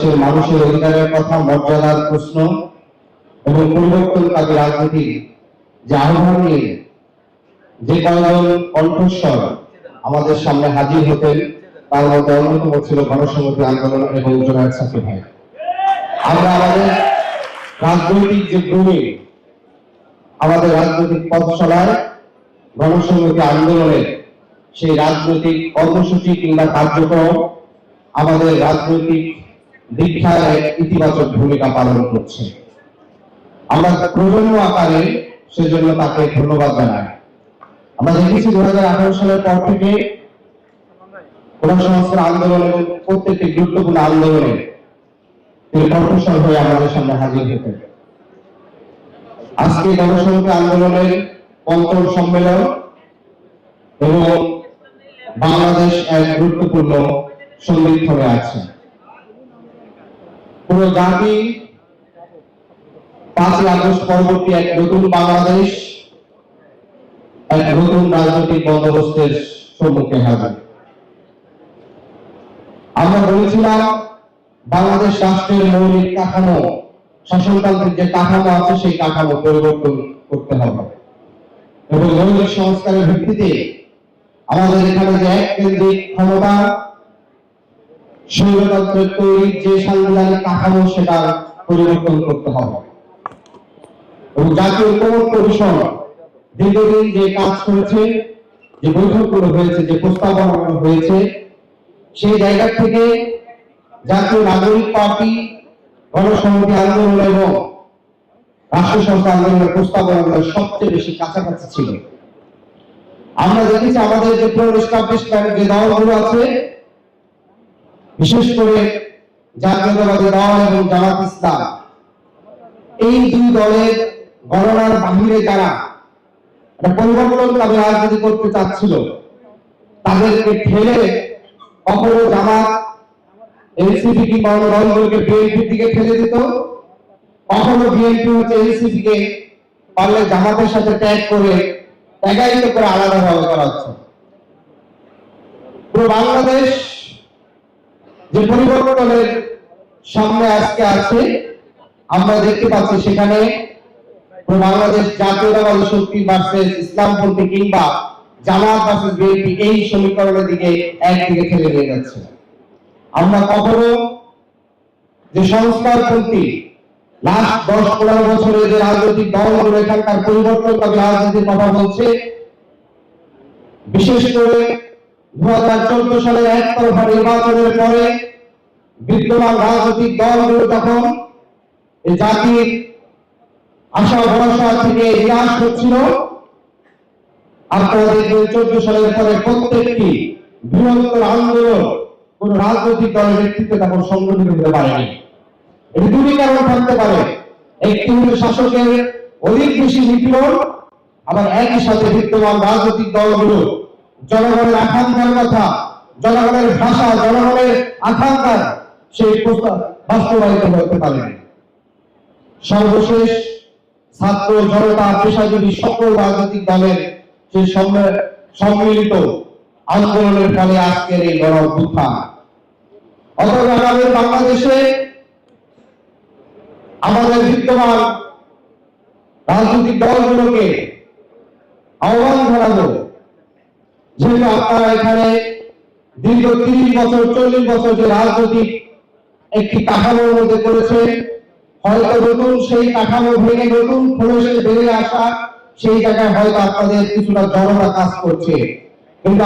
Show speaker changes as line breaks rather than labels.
দেশের মানুষের অধিকারের কথা, মর্যাদার প্রশ্ন এবং পরিবর্তনকারী রাজনীতি, যে আহ্বান নিয়ে যে কয়েকজন কণ্ঠস্বর আমাদের সামনে হাজির হতেন, তার মধ্যে অন্যতম ছিল গণসংহতি আন্দোলন এবং জোনায়দ সাকিব ভাই। আমরা আমাদের রাজনৈতিক যে ভূমি, আমাদের রাজনৈতিক পথ চলায় গণসংহতি আন্দোলনের সেই রাজনৈতিক কর্মসূচি কিংবা কার্যক্রম আমাদের রাজনৈতিক দীক্ষার ইতিবাচক ভূমিকা পালন করছে। আমরা প্রজন্ম আকারে সেজন্য তাকে ধন্যবাদ জানাই। আমরা দেখেছি দু হাজার আঠারো সালের পর থেকে আন্দোলন এবং প্রত্যেকটি গুরুত্বপূর্ণ আন্দোলনে তিনি হয়ে আমাদের সামনে হাজির হতেন। আজকে গণসংখ্যা আন্দোলনের পঞ্চম সম্মেলন এবং বাংলাদেশ এক গুরুত্বপূর্ণ সন্ধিক্ষণে আছে। পুরো জাতি পাঁচই আগস্ট পরবর্তী এক নতুন বাংলাদেশ, এক নতুন রাজনৈতিক বন্দোবস্তের সম্মুখে হাজির। আমরা বলেছিলাম, বাংলাদেশ রাষ্ট্রের মৌলিক কাঠামো, শাসনতান্ত্রিক যে কাঠামো আছে, সেই কাঠামো পরিবর্তন করতে হবে। এবং মৌলিক সংস্কারের ভিত্তিতে আমাদের এখানে যে এক কেন্দ্রিক ক্ষমতা স্বৈরতন্ত্রের তৈরির যে সাংবিধানিক কাঠামো সেটা পরিবর্তন করতে হবে। এবং জাতীয় ঐক্যমত কমিশন দীর্ঘদিন যে কাজ করেছে, যে বৈঠকগুলো হয়েছে, যে প্রস্তাবনা হয়েছে, সেই জায়গা থেকে জাতীয় নাগরিক পার্টি, গণসংহতি আন্দোলন এবং রাষ্ট্র সংস্থা আন্দোলনের প্রস্তাবনাগুলো সবচেয়ে বেশি কাছাকাছি ছিল। আমরা দেখেছি আমাদের যে পুরো এস্টাবলিশমেন্ট যে দলগুলো আছে বিশেষ করে জাতীয়তাবাদী দল এবং জামাত ইসলাম। এই দুই দলের গণনার বাহিরে যারা একটা পরিবর্তনকামী রাজনীতি করতে চাচ্ছিল, তাদেরকে ঠেলে কখনো জামাত এনসিপি কিংবা অন্য বিএনপির দিকে ঠেলে দিত বিএনপি হচ্ছে এনসিপি কে পারলে জামাতের সাথে ট্যাগ করে ট্যাগায়িত করে আলাদা ভাবে করা হচ্ছে পুরো বাংলাদেশ যে পরিবর্তনের সামনে আজকে আছে, আমরা দেখতে পাচ্ছি সেখানে বাংলাদেশ জাতীয়তাবাদী শক্তি ভার্সেস ইসলামপন্থী কিংবা জামাত ভার্সেস বিএনপি, এই সমীকরণের দিকে একদিকে ঠেলে যাচ্ছে। আমরা কখনো যে সংস্কারপন্থী লাস্ট দশ পনেরো বছরে যে রাজনৈতিক দলগুলো এখানকার পরিবর্তন তবে রাজনীতির কথা বলছে, বিশেষ করে দু হাজার চোদ্দ সালের একতরফা নির্বাচনের পরে বিদ্যমান রাজনৈতিক দলগুলো তখন জাতির আশা ভরসা থেকে নিরাশ হচ্ছিল। দেখবেন চোদ্দ সালের পরে প্রত্যেকটি বৃহত্তর আন্দোলন কোন রাজনৈতিক দলের নেতৃত্বে তখন সংগঠিত হতে পারেনি। এটি দুটি কারণ থাকতে পারে। একটি হলো শাসকের অধিক বেশি নিপীড়ন, আবার একই সাথে বিদ্যমান রাজনৈতিক দলগুলো জনগণের আকাঙ্ক্ষার কথা, জনগণের ভাষা, জনগণের আকাঙ্ক্ষার সেই প্রস্তাব বাস্তবায়িত হতে পারে সর্বশেষ ছাত্র জনতা পেশাজীবী সকল রাজনৈতিক দলের সেই সম্মিলিত আন্দোলনের ফলে আজকের এই গণ অভ্যুত্থান। অথবা আমাদের বাংলাদেশে আমাদের বিদ্যমান রাজনৈতিক দলগুলোকে আহ্বান জানাব যেহেতু আপনারা এখানে দীর্ঘ তিরিশ বছর, চল্লিশ বছর যে রাজনৈতিক একটি কাঠামোর মধ্যে করেছে হয়তো নতুন, সেই কাঠামো ভেঙে নতুন প্রবেশে বেরিয়ে আসা, সেই জায়গায় হয়তো আপনাদের কিছুটা জড়তা কাজ করছে। কিন্তু